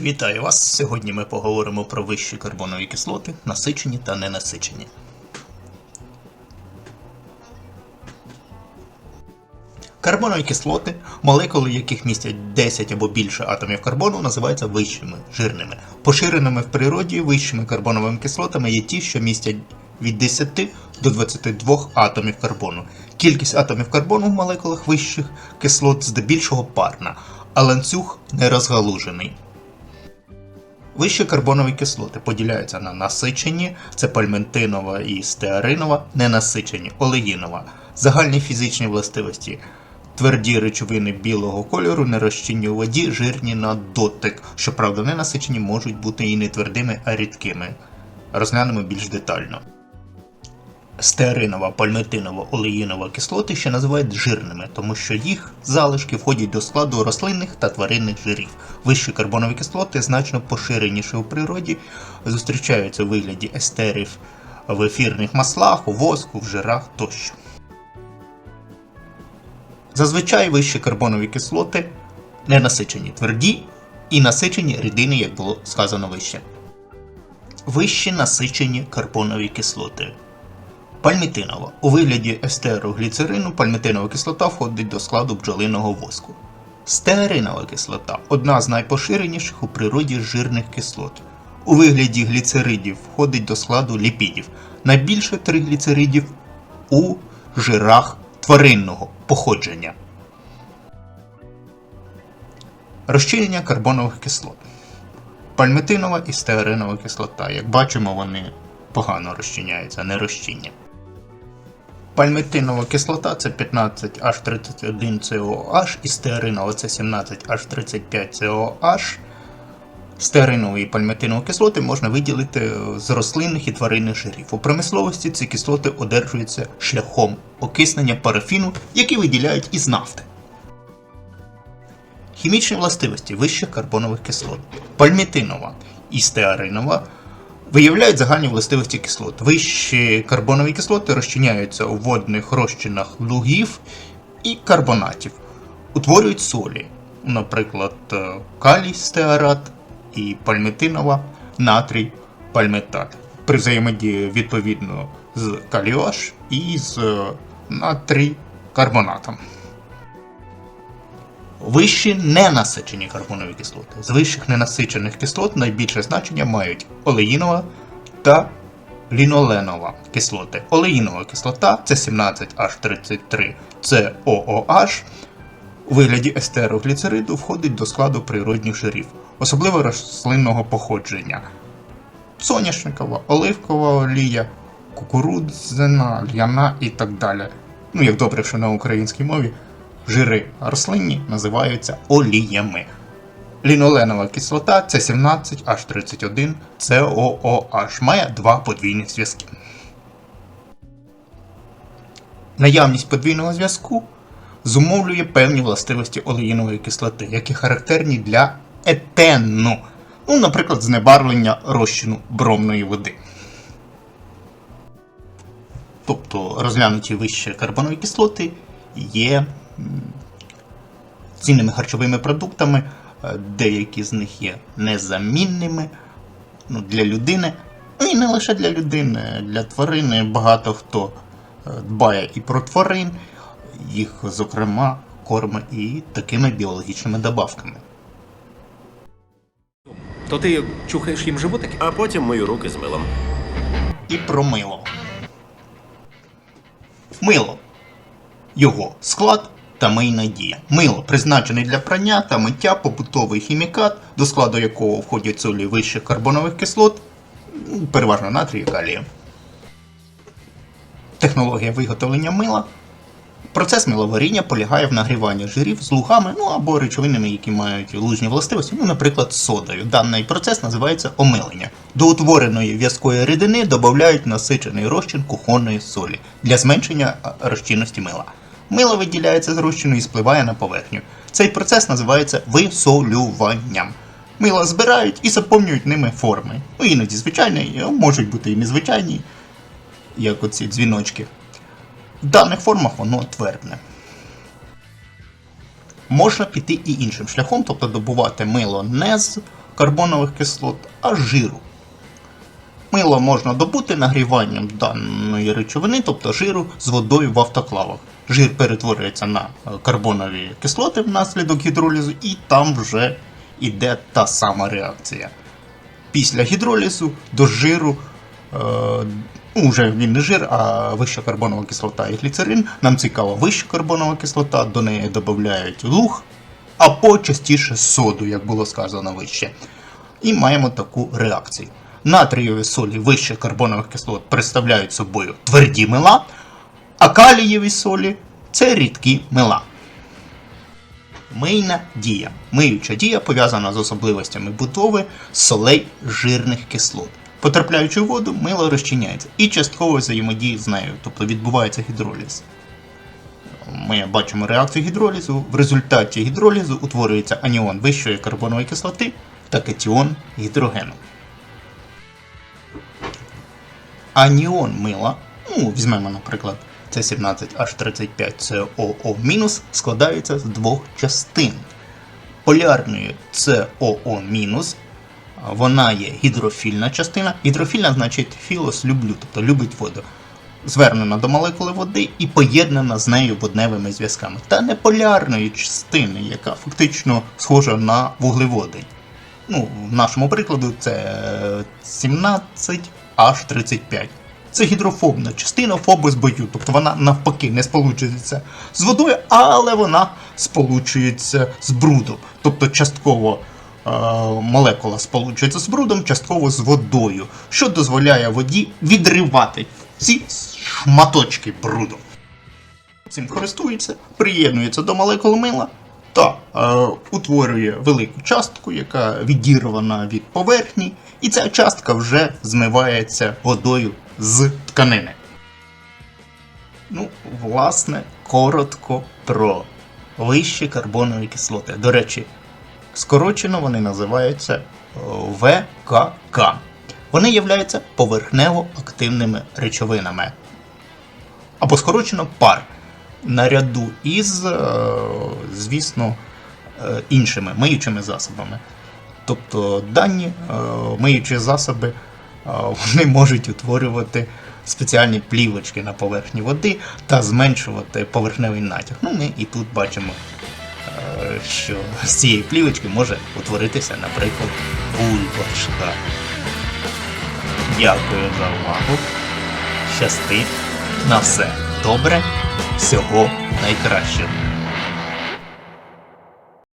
Вітаю вас! Сьогодні ми поговоримо про вищі карбонові кислоти, насичені та ненасичені. Карбонові кислоти, молекули яких містять 10 або більше атомів карбону, називаються вищими жирними. Поширеними в природі вищими карбоновими кислотами є ті, що містять від 10 до 22 атомів карбону. Кількість атомів карбону в молекулах вищих кислот здебільшого парна, а ланцюг не розгалужений. Вищі карбонові кислоти поділяються на насичені, це пальментинова і стеаринова, ненасичені, олеїнова, загальні фізичні властивості. Тверді речовини білого кольору, нерозчинні у воді, жирні на дотик. Щоправда, ненасичені можуть бути і не твердими, а рідкими. Розглянемо більш детально. Стеаринова, пальмитинова, олеїнова кислоти ще називають жирними, тому що їх залишки входять до складу рослинних та тваринних жирів. Вищі карбонові кислоти значно поширеніші у природі, зустрічаються у вигляді естерів в ефірних маслах, у воску, в жирах тощо. Зазвичай вищі карбонові кислоти не насичені тверді і насичені рідини, як було сказано вище. Вищі насичені карбонові кислоти. Пальмітинова. У вигляді естеру гліцерину пальмітинова кислота входить до складу бджолиного воску. Стеаринова кислота одна з найпоширеніших у природі жирних кислот. У вигляді гліцеридів входить до складу ліпідів. Найбільше тригліцеридів у жирах тваринного походження. Розчинення карбонових кислот. Пальмитинова і стеаринова кислота. Як бачимо, вони погано розчиняються, не розчинні. Пальмитинова кислота це 15H31COH і стеаринова це 17H35COH. Стеаринову і пальмитинову кислоти можна виділити з рослинних і тваринних жирів. У промисловості ці кислоти одержуються шляхом окиснення парафіну, який виділяють із нафти. Хімічні властивості вищих карбонових кислот. Пальмітинова і стеаринова виявляють загальні властивості кислот. Вищі карбонові кислоти розчиняються у водних розчинах лугів і карбонатів, утворюють солі, наприклад, е, калій стеарат і пальмитинова натрій пальмитат. При взаємодії відповідно з каліош і з е, натрій карбонатом. Вищі ненасичені карбонові кислоти. З вищих ненасичених кислот найбільше значення мають олеїнова та ліноленова кислоти. Олеїнова кислота це 17H33 COOH. У вигляді естерогліцериду входить до складу природних жирів, особливо рослинного походження. Соняшникова, оливкова олія, кукурудзяна, ляна і так далі. Ну, як добре, що на українській мові жири рослинні називаються оліями. Ліноленова кислота це 17H31 COOH, має два подвійні зв'язки. Наявність подвійного зв'язку зумовлює певні властивості олеїнової кислоти, які характерні для етенну, ну, наприклад, знебарвлення розчину бромної води. Тобто розглянуті вище карбонові кислоти є цінними харчовими продуктами, е, деякі з них є незамінними ну, для людини. Ну і не лише для людини, для тварини багато хто е, дбає і про тварин, їх, зокрема, кормить і такими біологічними добавками. То ти чухаєш їм животики? а потім мої руки з милом. І про мило. Мило. Його склад та мийна дія. Мило призначений для прання та миття побутовий хімікат, до складу якого входять солі вищих карбонових кислот, переважно натрію і калію. Технологія виготовлення мила. Процес миловаріння полягає в нагріванні жирів з лугами, ну або речовинами, які мають лужні властивості, ну, наприклад, содою. Даний процес називається омилення. До утвореної в'язкої рідини додають насичений розчин кухонної солі для зменшення розчинності мила. Мило виділяється з розчину і спливає на поверхню. Цей процес називається висолюванням. Мила збирають і заповнюють ними форми. Ну, іноді звичайні, можуть бути і незвичайні, як оці дзвіночки. В даних формах воно твердне. Можна піти і іншим шляхом, тобто добувати мило не з карбонових кислот, а жиру. Мило можна добути нагріванням даної речовини, тобто жиру з водою в автоклавах. Жир перетворюється на е, карбонові кислоти внаслідок гідролізу, і там вже йде та сама реакція. Після гідролізу до жиру, е, ну, він не жир, а вища карбонова кислота і гліцерин. Нам цікава вища карбонова кислота, до неї додають луг, а почастіше соду, як було сказано вище. І маємо таку реакцію. Натрієві солі вищих карбонових кислот представляють собою тверді мила, а калієві солі це рідкі мила. Мийна дія. Миюча дія пов'язана з особливостями будови солей жирних кислот. Потрапляючи в воду, мило розчиняється і частково взаємодіє з нею, тобто відбувається гідроліз. Ми бачимо реакцію гідролізу. В результаті гідролізу утворюється аніон вищої карбонової кислоти та катіон гідрогену аніон мила, ну, візьмемо, наприклад, це 17 h 35 coo складається з двох частин. Полярної COO-, вона є гідрофільна частина. Гідрофільна значить філос люблю, тобто любить воду. Звернена до молекули води і поєднана з нею водневими зв'язками. Та не полярної частини, яка фактично схожа на вуглеводи. Ну, В нашому прикладу це е, 17 H35. Це гідрофобна частина фоби з бою, тобто вона навпаки не сполучується з водою, але вона сполучується з брудом. Тобто частково е молекула сполучується з брудом, частково з водою, що дозволяє воді відривати ці шматочки бруду. Цим користується, приєднується до молекул мила та е утворює велику частку, яка відірвана від поверхні, і ця частка вже змивається водою з тканини. Ну, власне, коротко про вищі карбонові кислоти. До речі, скорочено вони називаються е, ВКК. Вони являються поверхнево активними речовинами. Або скорочено пар. Наряду із, е, звісно, іншими миючими засобами. Тобто дані е, миючі засоби е, вони можуть утворювати спеціальні плівочки на поверхні води та зменшувати поверхневий натяг. Ну, ми і тут бачимо, е, що з цієї плівочки може утворитися, наприклад, бульбашка. Дякую за увагу. Щасти. На все добре. Всього найкращого.